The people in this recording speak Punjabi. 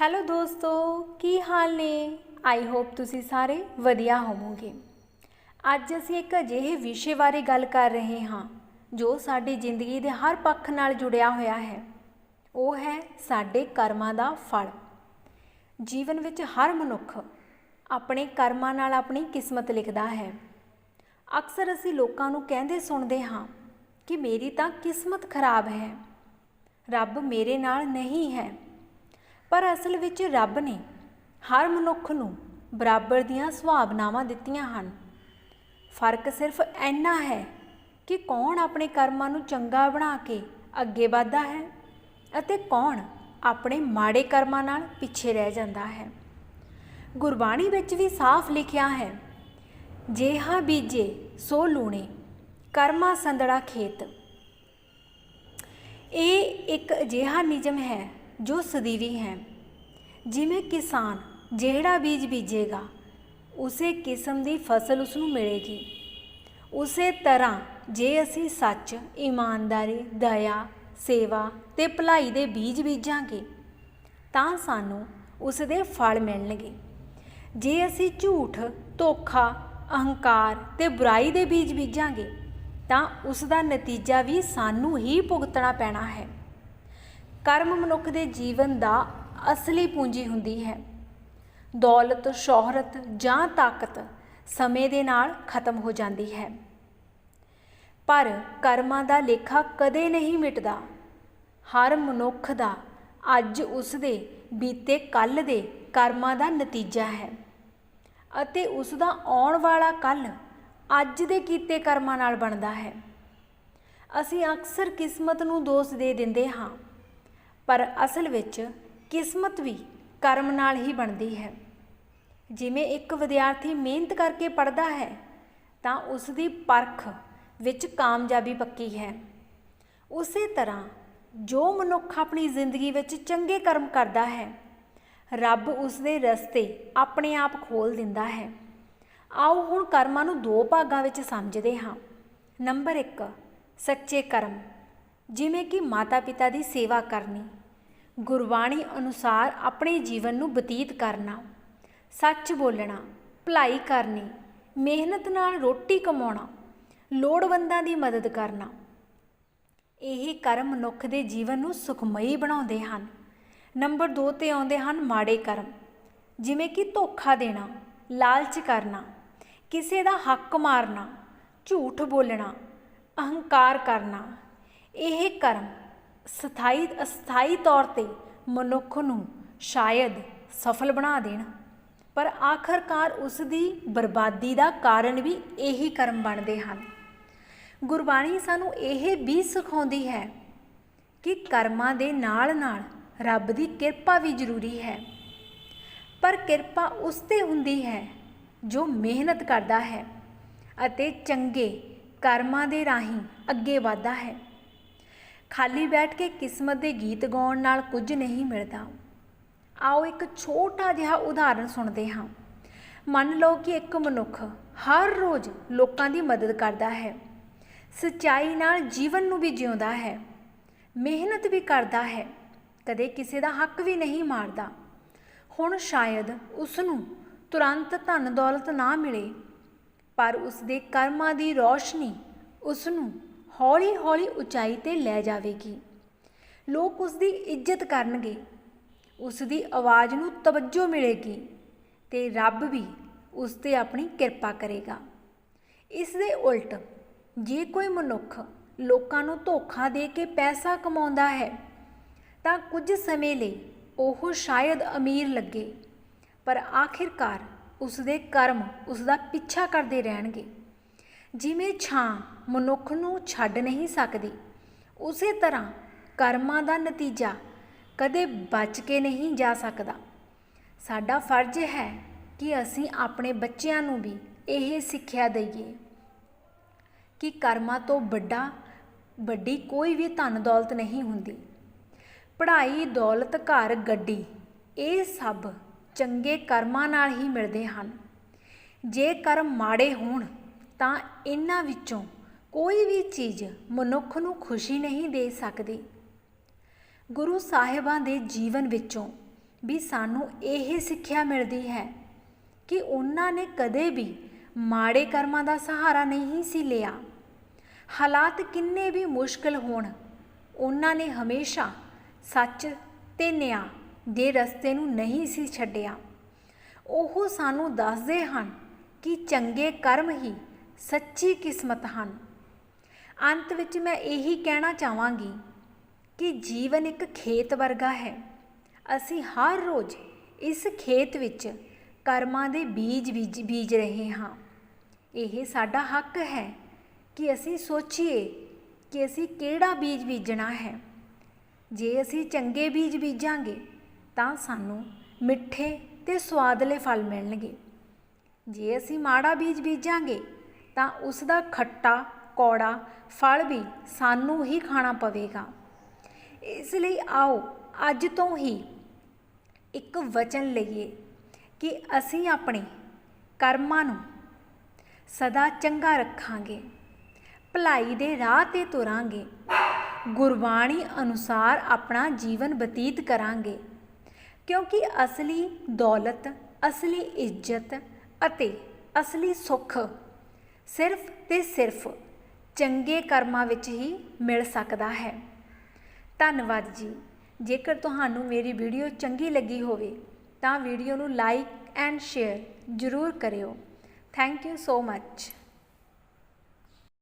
ਹੈਲੋ ਦੋਸਤੋ, ਕੀ ਹਾਲ ਨੇ? ਆਈ ਹੋਪ ਤੁਸੀਂ ਸਾਰੇ ਵਧੀਆ ਹੋਵੋਗੇ। ਅੱਜ ਅਸੀਂ ਇੱਕ ਅਜਿਹੇ ਵਿਸ਼ੇ ਬਾਰੇ ਗੱਲ ਕਰ ਰਹੇ ਹਾਂ, ਜੋ ਸਾਡੀ ਜ਼ਿੰਦਗੀ ਦੇ ਹਰ ਪੱਖ ਨਾਲ ਜੁੜਿਆ ਹੋਇਆ ਹੈ। ਉਹ ਹੈ ਸਾਡੇ ਕਰਮਾਂ ਦਾ ਫਲ। ਜੀਵਨ ਵਿੱਚ ਹਰ ਮਨੁੱਖ ਆਪਣੇ ਕਰਮਾਂ ਨਾਲ ਆਪਣੀ ਕਿਸਮਤ ਲਿਖਦਾ ਹੈ। ਅਕਸਰ ਅਸੀਂ ਲੋਕਾਂ ਨੂੰ ਕਹਿੰਦੇ ਸੁਣਦੇ ਹਾਂ ਕਿ ਮੇਰੀ ਤਾਂ ਕਿਸਮਤ ਖਰਾਬ ਹੈ। ਰੱਬ ਮੇਰੇ ਨਾਲ ਨਹੀਂ ਹੈ। ਪਰ ਅਸਲ ਵਿੱਚ ਰੱਬ ਨੇ ਹਰ ਮਨੁੱਖ ਨੂੰ ਬਰਾਬਰ ਦੀਆਂ ਸੁਭਾਵਨਾਵਾਂ ਦਿੱਤੀਆਂ ਹਨ। ਫ਼ਰਕ ਸਿਰਫ ਇੰਨਾ ਹੈ ਕਿ ਕੌਣ ਆਪਣੇ ਕਰਮਾਂ ਨੂੰ ਚੰਗਾ ਬਣਾ ਕੇ ਅੱਗੇ ਵਧਦਾ ਹੈ ਅਤੇ ਕੌਣ ਆਪਣੇ ਮਾੜੇ ਕਰਮਾਂ ਨਾਲ ਪਿੱਛੇ ਰਹਿ ਜਾਂਦਾ ਹੈ। ਗੁਰਬਾਣੀ ਵਿੱਚ ਵੀ ਸਾਫ਼ ਲਿਖਿਆ ਹੈ, ਜੇਹਾ ਬੀਜੇ ਸੋ ਲੂਣੇ, ਕਰਮਾ ਸੰਦੜਾ ਖੇਤ। ਇਹ ਇੱਕ ਅਜਿਹਾ ਨਿਯਮ ਹੈ ਜੋ ਸਦੀਵੀ ਹੈ। ਜਿਵੇਂ ਕਿਸਾਨ ਜਿਹੜਾ ਬੀਜ ਬੀਜੇਗਾ, ਉਸੇ ਕਿਸਮ ਦੀ ਫਸਲ ਉਸ ਨੂੰ ਮਿਲੇਗੀ। ਉਸੇ ਤਰ੍ਹਾਂ ਜੇ ਅਸੀਂ ਸੱਚ, ਇਮਾਨਦਾਰੀ, ਦਇਆ, ਸੇਵਾ ਤੇ ਭਲਾਈ ਦੇ ਬੀਜ ਬੀਜਾਂਗੇ, ਤਾਂ ਸਾਨੂੰ ਉਸ ਦੇ ਫਲ ਮਿਲਣਗੇ। ਜੇ ਅਸੀਂ ਝੂਠ, ਧੋਖਾ, ਅਹੰਕਾਰ ਤੇ ਬੁਰਾਈ ਦੇ ਬੀਜ ਬੀਜਾਂਗੇ, ਤਾਂ ਉਸ ਦਾ ਨਤੀਜਾ ਵੀ ਸਾਨੂੰ ਹੀ ਭੁਗਤਣਾ ਪੈਣਾ ਹੈ। ਕਰਮ ਮਨੁੱਖ ਦੇ ਜੀਵਨ ਦਾ ਅਸਲੀ ਪੂੰਜੀ ਹੁੰਦੀ ਹੈ। ਦੌਲਤ, ਸ਼ੋਹਰਤ ਜਾਂ ਤਾਕਤ ਸਮੇਂ ਦੇ ਨਾਲ ਖਤਮ ਹੋ ਜਾਂਦੀ ਹੈ। ਪਰ ਕਰਮਾਂ ਦਾ ਲੇਖਾ ਕਦੇ ਨਹੀਂ ਮਿਟਦਾ। ਹਰ ਮਨੁੱਖ ਦਾ ਅੱਜ ਉਸ ਦੇ, ਬੀਤੇ ਕੱਲ ਦੇ ਕਰਮਾਂ ਦਾ ਨਤੀਜਾ ਹੈ ਅਤੇ ਉਸ ਦਾ ਆਉਣ ਵਾਲਾ ਕੱਲ ਅੱਜ ਦੇ ਕੀਤੇ ਕਰਮਾਂ ਨਾਲ ਬਣਦਾ ਹੈ। ਅਸੀਂ ਅਕਸਰ ਕਿਸਮਤ ਨੂੰ ਦੋਸ਼ ਦੇ ਦਿੰਦੇ ਹਾਂ, ਪਰ ਅਸਲ ਵਿੱਚ ਕਿਸਮਤ ਵੀ ਕਰਮ ਨਾਲ ਹੀ ਬਣਦੀ ਹੈ। ਜਿਵੇਂ ਇੱਕ ਵਿਦਿਆਰਥੀ ਮਿਹਨਤ ਕਰਕੇ ਪੜ੍ਹਦਾ ਹੈ, ਤਾਂ ਉਸ ਦੀ ਪਰਖ ਵਿੱਚ ਕਾਮਯਾਬੀ ਪੱਕੀ ਹੈ। ਉਸੇ ਤਰ੍ਹਾਂ ਜੋ ਮਨੁੱਖ ਆਪਣੀ ਜ਼ਿੰਦਗੀ ਵਿੱਚ ਚੰਗੇ ਕਰਮ ਕਰਦਾ ਹੈ, ਰੱਬ ਉਸ ਦੇ ਰਸਤੇ ਆਪਣੇ ਆਪ ਖੋਲ ਦਿੰਦਾ ਹੈ। ਆਓ ਹੁਣ ਕਰਮਾਂ ਨੂੰ ਦੋ ਭਾਗਾਂ ਵਿੱਚ ਸਮਝਦੇ ਹਾਂ। ਨੰਬਰ 1 ਸੱਚੇ ਕਰਮ, ਜਿਵੇਂ ਕਿ ਮਾਤਾ-ਪਿਤਾ ਦੀ ਸੇਵਾ ਕਰਨੀ। ਗੁਰਬਾਣੀ ਅਨੁਸਾਰ ਆਪਣੇ ਜੀਵਨ ਨੂੰ ਬਤੀਤ ਕਰਨਾ। ਸੱਚ ਬੋਲਣਾ, ਭਲਾਈ ਕਰਨੀ, ਮਿਹਨਤ ਨਾਲ ਰੋਟੀ ਕਮਾਉਣਾ, ਲੋੜਵੰਦਾਂ ਦੀ ਮਦਦ ਕਰਨਾ। ਇਹ ਕਰਮ ਮਨੁੱਖ ਦੇ ਜੀਵਨ ਨੂੰ ਸੁਖਮਈ ਬਣਾਉਂਦੇ ਹਨ। ਨੰਬਰ 2 ਤੇ ਆਉਂਦੇ ਹਨ ਮਾੜੇ ਕਰਮ, ਜਿਵੇਂ ਕਿ ਧੋਖਾ ਦੇਣਾ, ਲਾਲਚ ਕਰਨਾ, ਕਿਸੇ ਦਾ ਹੱਕ ਮਾਰਨਾ, ਝੂਠ ਬੋਲਣਾ, ਅਹੰਕਾਰ ਕਰਨਾ। ਇਹ ਕਰਮ ਸਥਾਈ, ਅਸਥਾਈ ਤੌਰ ਤੇ ਮਨੁੱਖ ਨੂੰ ਸ਼ਾਇਦ ਸਫਲ ਬਣਾ ਦੇਣ, ਪਰ ਆਖਰਕਾਰ ਉਸ ਦੀ ਬਰਬਾਦੀ ਦਾ ਕਾਰਨ ਵੀ ਇਹੀ ਕਰਮ ਬਣਦੇ ਹਨ। ਗੁਰਬਾਣੀ ਸਾਨੂੰ ਇਹ ਵੀ ਸਿਖਾਉਂਦੀ ਹੈ ਕਿ ਕਰਮਾਂ ਦੇ ਨਾਲ-ਨਾਲ ਰੱਬ ਦੀ ਕਿਰਪਾ ਵੀ ਜ਼ਰੂਰੀ ਹੈ। ਪਰ ਕਿਰਪਾ ਉਸ ਤੇ ਹੁੰਦੀ ਹੈ ਜੋ ਮਿਹਨਤ ਕਰਦਾ ਹੈ ਅਤੇ ਚੰਗੇ ਕਰਮਾਂ ਦੇ ਰਾਹੀਂ ਅੱਗੇ ਵਧਦਾ ਹੈ। ਖਾਲੀ ਬੈਠ ਕੇ ਕਿਸਮਤ ਦੇ ਗੀਤ ਗਾਉਣ ਨਾਲ ਕੁਝ ਨਹੀਂ ਮਿਲਦਾ। ਆਓ ਇੱਕ ਛੋਟਾ ਜਿਹਾ ਉਦਾਹਰਣ ਸੁਣਦੇ ਹਾਂ। ਮੰਨ ਲਓ ਕਿ ਇੱਕ ਮਨੁੱਖ ਹਰ ਰੋਜ਼ ਲੋਕਾਂ ਦੀ ਮਦਦ ਕਰਦਾ ਹੈ। ਸਚਾਈ ਨਾਲ ਜੀਵਨ ਨੂੰ ਵੀ ਜਿਉਂਦਾ ਹੈ। ਮਿਹਨਤ ਵੀ ਕਰਦਾ ਹੈ। ਕਦੇ ਕਿਸੇ ਦਾ ਹੱਕ ਵੀ ਨਹੀਂ ਮਾਰਦਾ। ਹੁਣ ਸ਼ਾਇਦ ਉਸ ਨੂੰ ਤੁਰੰਤ ਧਨ ਦੌਲਤ ਨਾ ਮਿਲੇ, ਪਰ ਉਸ ਦੇ ਕਰਮਾਂ ਦੀ ਰੋਸ਼ਨੀ ਉਸ ਨੂੰ ਹੌਲੀ-ਹੌਲੀ ਉਚਾਈ ਤੇ ਲੈ ਜਾਵੇਗੀ। ਲੋਕ ਉਸ ਦੀ ਇੱਜ਼ਤ ਕਰਨਗੇ। ਉਸ ਦੀ ਆਵਾਜ਼ ਨੂੰ ਤਵੱਜੋ ਮਿਲੇਗੀ ਤੇ ਰੱਬ ਵੀ ਉਸ ਤੇ ਆਪਣੀ ਕਿਰਪਾ ਕਰੇਗਾ। ਇਸ ਦੇ ਉਲਟ ਜੇ ਕੋਈ ਮਨੁੱਖ ਲੋਕਾਂ ਨੂੰ ਧੋਖਾ ਦੇ ਕੇ ਪੈਸਾ ਕਮਾਉਂਦਾ ਹੈ, ਤਾਂ ਕੁਝ ਸਮੇਂ ਲਈ ਉਹ ਸ਼ਾਇਦ ਅਮੀਰ ਲੱਗੇ, ਪਰ ਆਖਿਰਕਾਰ ਉਸ ਦੇ ਕਰਮ ਉਸ ਦਾ ਪਿੱਛਾ ਕਰਦੇ ਰਹਿਣਗੇ। ਜਿਵੇਂ ਛਾਂ ਮਨੁੱਖ ਨੂੰ ਛੱਡ ਨਹੀਂ ਸਕਦੀ, ਉਸੇ ਤਰ੍ਹਾਂ ਕਰਮਾਂ ਦਾ ਨਤੀਜਾ ਕਦੇ ਬਚ ਕੇ ਨਹੀਂ ਜਾ ਸਕਦਾ। ਸਾਡਾ ਫਰਜ਼ ਹੈ ਕਿ ਅਸੀਂ ਆਪਣੇ ਬੱਚਿਆਂ ਨੂੰ ਵੀ ਇਹ ਸਿੱਖਿਆ ਦਈਏ ਕਿ ਕਰਮਾਂ ਤੋਂ ਵੱਡਾ, ਵੱਡੀ ਕੋਈ ਵੀ ਧਨ ਦੌਲਤ ਨਹੀਂ ਹੁੰਦੀ। ਪੜ੍ਹਾਈ, ਦੌਲਤ, ਘਰ, ਗੱਡੀ ਇਹ ਸਭ ਚੰਗੇ ਕਰਮਾਂ ਨਾਲ ਹੀ ਮਿਲਦੇ ਹਨ। ਜੇ ਕਰਮ ਮਾੜੇ ਹੋਣ ਤਾਂ ਇਹਨਾਂ ਵਿੱਚੋਂ ਕੋਈ ਵੀ ਚੀਜ਼ ਮਨੁੱਖ ਨੂੰ ਖੁਸ਼ੀ ਨਹੀਂ ਦੇ ਸਕਦੀ। ਗੁਰੂ ਸਾਹਿਬਾਂ ਦੇ ਜੀਵਨ ਵਿੱਚੋਂ ਵੀ ਸਾਨੂੰ ਇਹ ਸਿੱਖਿਆ ਮਿਲਦੀ ਹੈ ਕਿ ਉਹਨਾਂ ਨੇ ਕਦੇ ਵੀ ਮਾੜੇ ਕਰਮਾਂ ਦਾ ਸਹਾਰਾ ਨਹੀਂ ਸੀ ਲਿਆ। ਹਾਲਾਤ ਕਿੰਨੇ ਵੀ ਮੁਸ਼ਕਲ ਹੋਣ, ਉਹਨਾਂ ਨੇ ਹਮੇਸ਼ਾ ਸੱਚ ਤੇ ਨਿਆਂ ਦੇ ਰਸਤੇ ਨੂੰ ਨਹੀਂ ਸੀ ਛੱਡਿਆ। ਉਹ ਸਾਨੂੰ ਦੱਸਦੇ ਹਨ ਕਿ ਚੰਗੇ ਕਰਮ ਹੀ ਸੱਚੀ ਕਿਸਮਤ ਹਨ। ਅੰਤ ਵਿੱਚ ਮੈਂ ਇਹੀ ਕਹਿਣਾ ਚਾਹਾਂਗੀ ਕਿ ਜੀਵਨ ਇੱਕ ਖੇਤ ਵਰਗਾ ਹੈ। ਅਸੀਂ ਹਰ ਰੋਜ਼ ਇਸ ਖੇਤ ਵਿੱਚ ਕਰਮਾਂ ਦੇ ਬੀਜ ਬੀਜ ਬੀਜ ਰਹੇ ਹਾਂ। ਇਹ ਸਾਡਾ ਹੱਕ ਹੈ ਕਿ ਅਸੀਂ ਸੋਚੀਏ ਕਿ ਅਸੀਂ ਕਿਹੜਾ ਬੀਜ ਬੀਜਣਾ ਹੈ। ਜੇ ਅਸੀਂ ਚੰਗੇ ਬੀਜ ਬੀਜਾਂਗੇ, ਤਾਂ ਸਾਨੂੰ ਮਿੱਠੇ ਤੇ ਸਵਾਦਲੇ ਫਲ ਮਿਲਣਗੇ। ਜੇ ਅਸੀਂ ਮਾੜਾ ਬੀਜ ਬੀਜਾਂਗੇ ਤਾਂ ਉਸ ਦਾ ਖੱਟਾ, ਕੌੜਾ ਫਲ ਵੀ ਸਾਨੂੰ ਹੀ ਖਾਣਾ ਪਵੇਗਾ। ਇਸ ਲਈ ਆਓ ਅੱਜ ਤੋਂ ਹੀ ਇੱਕ ਵਚਨ ਲਈਏ ਕਿ ਅਸੀਂ ਆਪਣੇ ਕਰਮਾਂ ਨੂੰ ਸਦਾ ਚੰਗਾ ਰੱਖਾਂਗੇ, ਭਲਾਈ ਦੇ ਰਾਹ ਤੇ ਤੁਰਾਂਗੇ, ਗੁਰਬਾਣੀ ਅਨੁਸਾਰ ਆਪਣਾ ਜੀਵਨ ਬਤੀਤ ਕਰਾਂਗੇ। ਕਿਉਂਕਿ ਅਸਲੀ ਦੌਲਤ, ਅਸਲੀ ਇੱਜ਼ਤ ਅਤੇ ਅਸਲੀ ਸੁੱਖ ਸਿਰਫ ਤੇ ਸਿਰਫ ਚੰਗੇ ਕਰਮਾਂ ਵਿੱਚ ਹੀ ਮਿਲ ਸਕਦਾ ਹੈ। ਧੰਨਵਾਦ ਜੀ। ਜੇਕਰ ਤੁਹਾਨੂੰ ਮੇਰੀ ਵੀਡੀਓ ਚੰਗੀ ਲੱਗੀ ਹੋਵੇ, ਤਾਂ ਵੀਡੀਓ ਨੂੰ ਲਾਈਕ ਐਂਡ ਸ਼ੇਅਰ ਜ਼ਰੂਰ ਕਰਿਓ। Thank you so much